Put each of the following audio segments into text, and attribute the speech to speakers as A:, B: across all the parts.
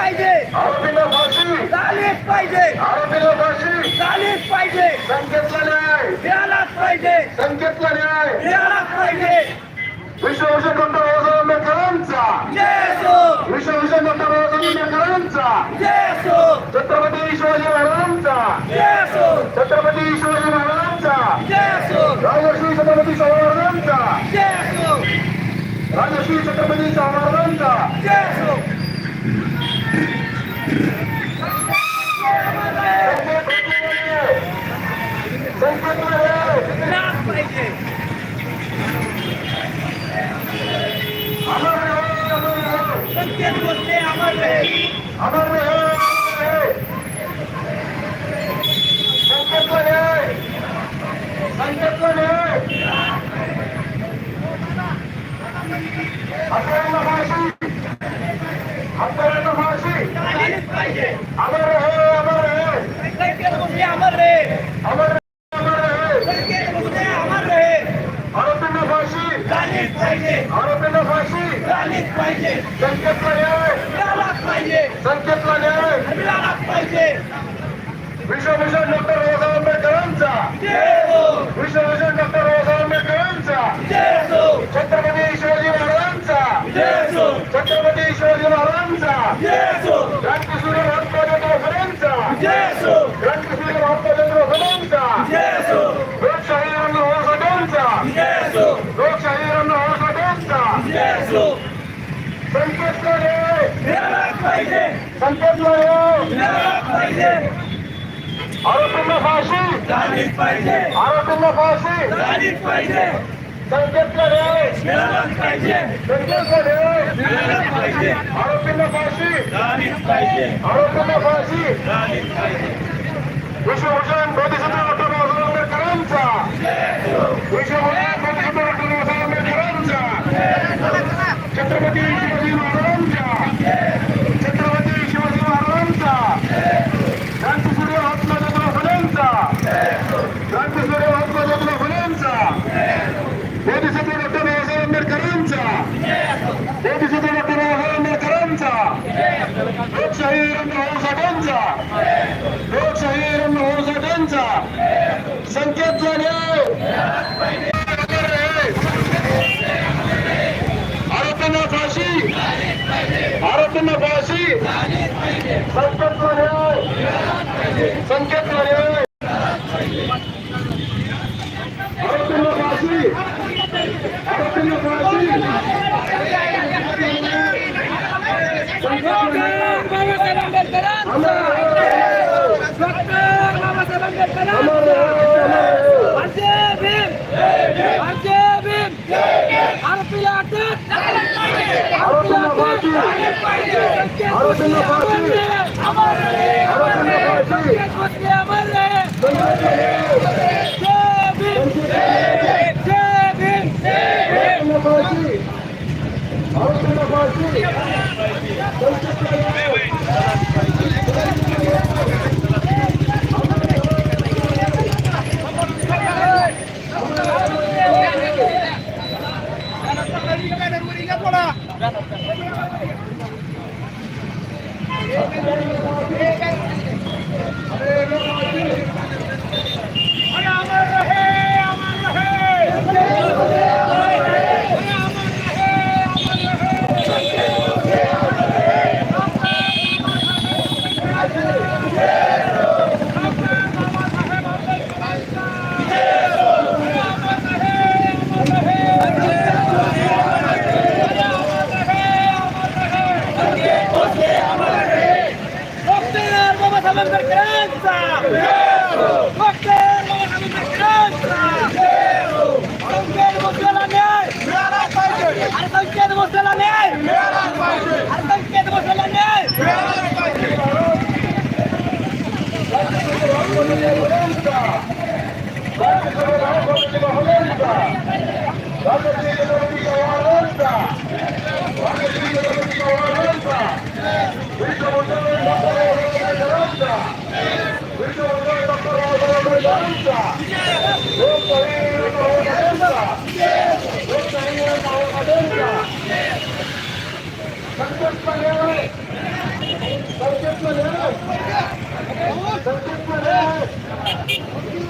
A: पाहिजे.
B: आरोपीला फाशी.
A: झालीच पाहिजे.
B: आरोपीला फाशी.
A: झालीच पाहिजे.
B: संकेतला न्याय.
A: मिळालाच पाहिजे.
B: संकेतला न्याय.
A: मिळालाच पाहिजे.
B: विश्वभूषण डॉक्टर बाबासाहेब आंबेडकरांचा.
A: जय असो
B: विश्वभूषण डॉक्टर बाबासाहेब आंबेडकरांचा.
A: जय असो
B: छत्रपती शिवाजी महाराजांचा.
A: जय असो
B: छत्रपती शिवाजी महाराजांचा.
A: जय असो
B: राजश्री छत्रपती
A: जय असो
B: राजश्री छत्रपती
A: जय असो Thank you.
B: अमर रहे अमर रहे.
A: अमर रहे
B: अमर आरोपींना फाशी.
A: झालीच पाहिजे
B: आरोपींना फाशी.
A: झालीच पाहिजे
B: न्याय.
A: मिळालाच पाहिजे
B: न्याय.
A: मिळालाच पाहिजे
B: विश्वभूषण डॉक्टर बाबासाहेब आंबेडकरांचा. विश्वभूषण डॉक्टर बाबासाहेब आंबेडकरांचा. छत्रपती शिवाजी महाराजांचा. छत्रपती शिवाजी महाराजांचा. आरोपींना फाशी
A: झालीच पाहिजे
B: आरोपींना फाशी
A: झालीच पाहिजे
B: संकेत न्याय
A: मिळालाच पाहिजे
B: संकेत न्याय
A: मिळालाच पाहिजे
B: आरोपींना फाशी
A: झालीच पाहिजे
B: आरोपींना फाशी
A: झालीच पाहिजे
B: विश्वभूषण बोधिसत्व डॉक्टर बाबासाहेब आंबेडकरांचा. विश्वभूषण बोधिसत्व डॉक्टर बाबासाहेब आंबेडकरांचा छत्रपती शिवाजी महाराजांचा छत्रपती शिवाजी महाराजांचा क्रांतीसूर्य महात्मा ज्योतिबा फुलेंचा क्रांतीसूर्य महात्मा ज्योतिबा फुलेंचा बोधिसत्व डॉक्टर बाबासाहेब आंबेडकरांचा बोधिसत्व डॉक्टर बाबासाहेब आंबेडकरांचा लोकशाही अण्णाभाऊ साठेंचा लोकशाही संकेत न्याय आरोपींना फाशी. आरोपींना फाशी. संकेत न्याय संकेत न्याय आरोपींना फाशी आरोपींना फाशी संकेत न्याय
A: बाबासाहेब आंबेडकरांचा डॉक्टर बाबासाहेब आंबेडकरांचा भारतीय भीम भारतीय भीम आरोपीला अटक आरोपीला अटक
B: आरोपींना फाशी
A: अमर रहे अमर रहे
B: आरोपींना फाशी
A: संकेत भोसले अमर रहे जय भीम जय भीम
B: आरोपींना फाशी आरोपींना फाशी Thank you.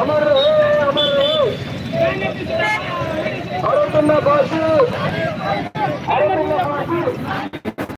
B: అమర్ అమర్ అడుగుతున్న బాసు అడుగుతున్న బాసు